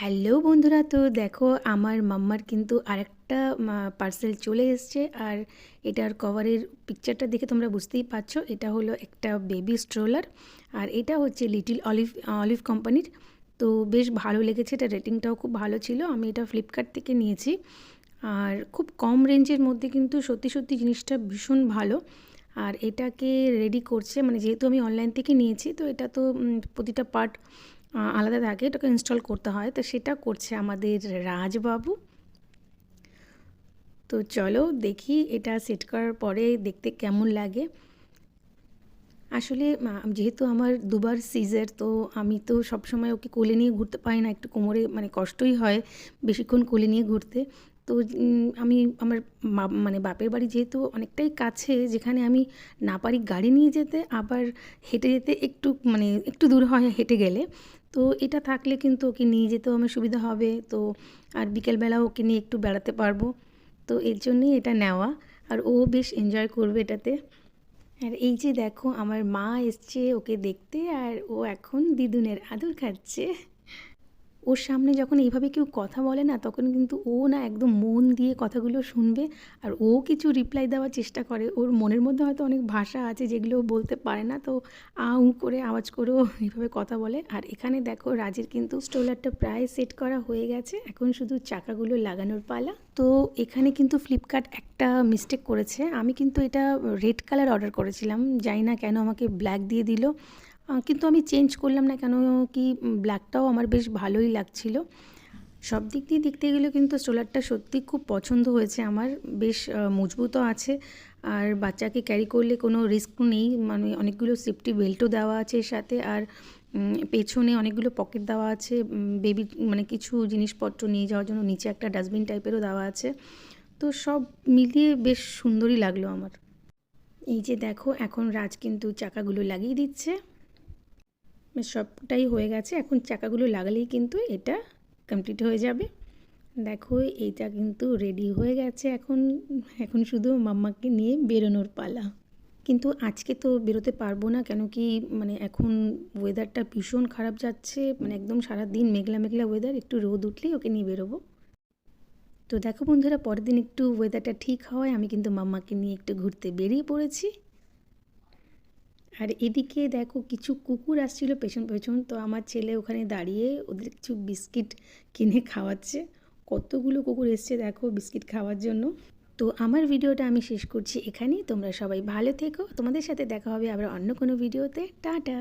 Hello বন্ধুরা, তো দেখো আমার মাম্মার কিন্তু আরেকটা পার্সেল চলে এসছে। আর এটার কভারের পিকচারটা দেখে তোমরা বুঝতেই পারছ, এটা হলো একটা বেবি স্ট্রোলার আর এটা হচ্ছে লিটিল অলিভ অলিভ কোম্পানির তো বেশ ভালো লেগেছে, এটা রেটিংটাও খুব ভালো ছিল। আমি এটা ফ্লিপকার্ট থেকে নিয়েছি। আর খুব কম রেঞ্জের মধ্যে কিন্তু সত্যি সত্যি জিনিসটা ভীষণ ভালো। আর এটাকে রেডি করছে মানে যেহেতু আমি অনলাইন থেকে নিয়েছি, তো এটা তো প্রতিটা পার্ট আলাদা থাকে, এটাকে ইনস্টল করতে হয়। তো সেটা করছে আমাদের রাজবাবু। তো চলো দেখি এটা সেট করার পরে দেখতে কেমন লাগে। আসলে যেহেতু আমার দুবার সিজার তো আমি তো সবসময় ওকে কোলে নিয়ে ঘুরতে পারি না, একটু কোমরে মানে কষ্টই হয় বেশিক্ষণ কোলে নিয়ে ঘুরতে। তো আমি আমার মানে বাপের বাড়ি যেহেতু অনেকটাই কাছে, যেখানে আমি না পারি গাড়ি নিয়ে যেতে, আবার হেঁটে যেতে একটু মানে একটু দূর হয় হেঁটে গেলে। তো এটা থাকলে কিন্তু ওকে নিয়ে যেতেও আমার সুবিধা হবে। তো আর বিকেলবেলা ওকে নিয়ে একটু বেড়াতে পারব। তো এর জন্যই এটা নেওয়া। আর ও বেশ এনজয় করবে এটাতে। আর এই যে দেখো, আমার মা এসছে ওকে দেখতে, আর ও এখন দিদুনের আদর খাচ্ছে। ওর সামনে যখন এইভাবে কেউ কথা বলে না, তখন কিন্তু ও না একদম মন দিয়ে কথাগুলো শুনবে আর ও কিছু রিপ্লাই দেওয়ার চেষ্টা করে। ওর মনের মধ্যে হয়তো অনেক ভাষা আছে যেগুলো বলতে পারে না, তো আ, উঁ করে আওয়াজ করেও এইভাবে কথা বলে। আর এখানে দেখো রাজের কিন্তু স্টোলারটা প্রায় সেট করা হয়ে গেছে। এখন শুধু চাকাগুলো লাগানোর পালা। তো এখানে কিন্তু ফ্লিপকার্ট একটা মিস্টেক করেছে। আমি কিন্তু এটা রেড কালার অর্ডার করেছিলাম। জানি না কেন আমাকে ব্ল্যাক দিয়ে দিল। কিন্তু আমি চেঞ্জ করলাম না কেন কি ব্ল্যাকটাও আমার বেশ ভালোই লাগছিল। সব দিক দিয়ে দেখতে গেলে কিন্তু স্ট্রোলারটা সত্যি খুব পছন্দ হয়েছে আমার, বেশ মজবুতও আছে। আর বাচ্চাকে ক্যারি করলে কোনো রিস্ক নেই মানে অনেকগুলো সেফটি বেল্টও দেওয়া আছে এর সাথে আর পেছনে অনেকগুলো পকেট দেওয়া আছে বেবি মানে কিছু জিনিসপত্র নিয়ে যাওয়ার জন্য নিচে একটা ডাস্টবিন টাইপেরও দেওয়া আছে। তো সব মিলিয়ে বেশ সুন্দরই লাগল আমার। এই যে দেখো, এখন রাজ কিন্তু চাকাগুলো লাগিয়ে দিচ্ছে। সবটাই হয়ে গেছে। এখন চাকাগুলো লাগালেই কিন্তু এটা কমপ্লিট হয়ে যাবে। দেখো, এইটা কিন্তু রেডি হয়ে গেছে এখন। এখন শুধু মাম্মাকে নিয়ে বেরোনোর পালা। কিন্তু আজকে তো বেরোতে পারব না, কেন কি মানে এখন ওয়েদারটা ভীষণ খারাপ যাচ্ছে। মানে একদম সারা দিন মেঘলা মেঘলা ওয়েদার একটু রোদ উঠলেই ওকে নিয়ে বেরোবো। তো দেখো বন্ধুরা, পরের দিন একটু ওয়েদারটা ঠিক হওয়ায় আমি কিন্তু মাম্মাকে নিয়ে একটু ঘুরতে বেরিয়ে পড়েছি। আর এদিকে দেখো কিছু কুকুর আসছিল পেছন পেছন। তো আমার ছেলে ওখানে দাঁড়িয়ে ওদের কিছু বিস্কিট কিনে খাওয়াচ্ছে। কতগুলো কুকুর এসছে দেখো বিস্কিট খাওয়ার জন্য। তো আমার ভিডিওটা আমি শেষ করছি এখানেই। তোমরা সবাই ভালো থেকো। তোমাদের সাথে দেখা হবে আবার অন্য কোনো ভিডিওতে। টাটা!